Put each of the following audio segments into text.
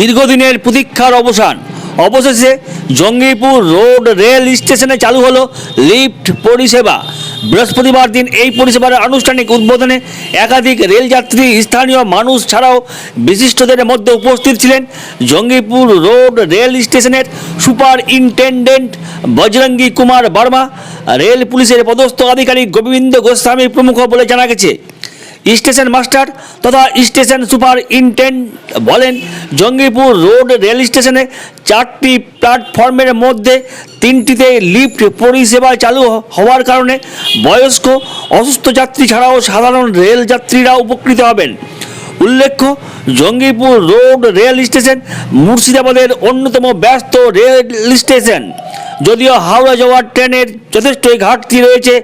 দীর্ঘদিনের প্রতীক্ষার অবসান। অবশেষে জঙ্গিপুর রোড রেল স্টেশনে চালু হলো লিফট পরিষেবা। বৃহস্পতিবার দিন এই পরিষেবার আনুষ্ঠানিক উদ্বোধনে একাধিক রেলযাত্রী, স্থানীয় মানুষ ছাড়াও বিশিষ্টদের মধ্যে উপস্থিত ছিলেন জঙ্গিপুর রোড রেল স্টেশনের সুপারিনটেন্ডেন্ট বজরঙ্গী কুমার বর্মা। রেল পুলিশের পদস্থ আধিকারিক গোবিন্দ গোস্বামী প্রমুখ বলে জানা গেছে। স্টেশন মাস্টার তথা স্টেশন সুপারিনটেন্ড বলেন, জঙ্গিপুর রোড রেল স্টেশনে চারটি প্ল্যাটফর্মের মধ্যে তিনটিতে লিফট পরিষেবা চালু হওয়ার কারণে বয়স্ক, অসুস্থ যাত্রী ছাড়াও সাধারণ রেল যাত্রীরা উপকৃত হবেন। উল্লেখ্য, জঙ্গিপুর রোড রেল স্টেশন মুর্শিদাবাদের অন্যতম ব্যস্ত রেল স্টেশন। যদিও হাওড়া যাওয়ার ট্রেনের যথেষ্টই ঘাটতি রয়েছে,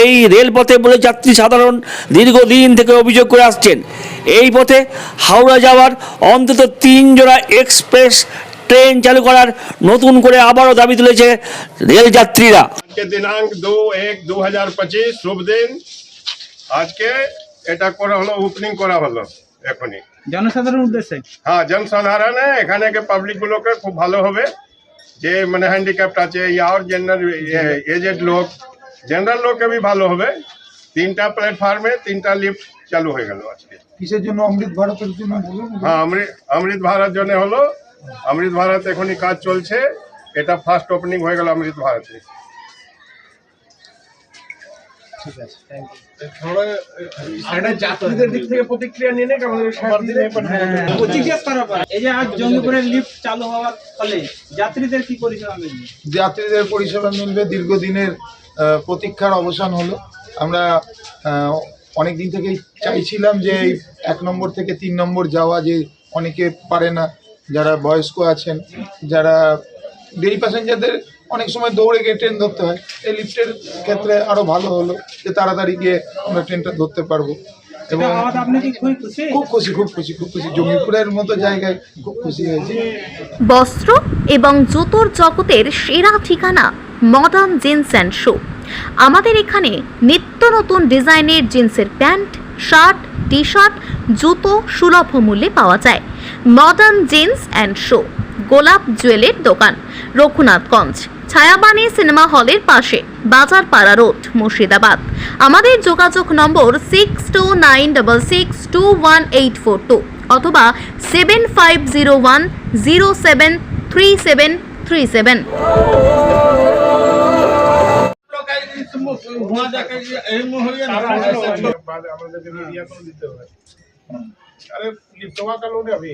এই রেলপথে বলে যাত্রী সাধারণ দীর্ঘদিন থেকে অভিযোগ করে আসছেন। এই পথে হাওড়া যাওয়ার অন্তত তিন জোড়া এক্সপ্রেস ট্রেন চালু করার নতুন করে আবারও দাবি তুলেছে রেল যাত্রীরা। দিনাঙ্ক দু এক দু হাজার পঁচিশ, শুভ দিন। আজকে এটা করা হলো ওপেনিং করা হলো। এখনই। জনসাধারণ উদ্দেশ্যে? হ্যাঁ জনসাধারণে এখানে পাবলিক গুলোকে খুব ভালো হবে। যে মানে হ্যান্ডিক্যাপ্ট আছে ইয়া আর জেনারেল এজেড লোক জেনারেল লোককে भी ভালো হবে। তিনটা প্ল্যাটফর্মে তিনটা লিফট চালু হয়ে গেল আজকে। কিসের জন্য? অমৃত ভারতের জন্য হ্যাঁ অমৃত অমৃত ভারত জন্য হলো। অমৃত ভারত এখনই কাজ চলছে। এটা ফার্স্ট ওপেনিং হয়ে গেল অমৃত ভারতে। এটা যাত্রীদের দিক থেকে প্রতিক্রিয়া নিয়ে নেই আমাদের জিজ্ঞেস করার পর এই যে আজ জঙ্গিপুরের লিফট চালু হওয়ার ফলে যাত্রীদের কি পরিষেবা মিলবে? যাত্রীদের পরিষেবা মিলবে। দীর্ঘদিনের প্রতীক্ষার অবসান হলো। আমরা অনেক দিন থেকেই চাইছিলাম যে এই এক নম্বর থেকে তিন নম্বর যাওয়া যে অনেকে পারে না। যারা বয়স্ক আছেন যারা ডেলি প্যাসেঞ্জারদের অনেক সময় দৌড়ে গিয়ে ট্রেন ধরতে হয়। এই লিফটের ক্ষেত্রে আরও ভালো হলো যে তাড়াতাড়ি গিয়ে আমরা ট্রেনটা ধরতে পারব। এবং খুব খুশি খুব খুশি খুব খুশি। জঙ্গিপুরের মতো জায়গায় খুব খুশি হয়েছি। বস্ত্র এবং জুতোর জগতের সেরা ঠিকানা মডার্ন জিন্স অ্যান্ড শো আমাদের এখানে নিত্য নতুন ডিজাইনের জিন্সের প্যান্ট শার্ট টি শার্ট জুতো সুলভ মূল্যে পাওয়া যায়। মডার্ন জিন্স অ্যান্ড শো গোলাপ জুয়েলের দোকান রঘুনাথগঞ্জ। ছায়াবাণী সিনেমা হলের পাশে বাজারপাড়া রোড মুর্শিদাবাদ আমাদের যোগাযোগ number six two nine double six two one eight four two অথবা seven five zero one zero seven three seven three seven अरे लिफ्टवा का लोड है अभी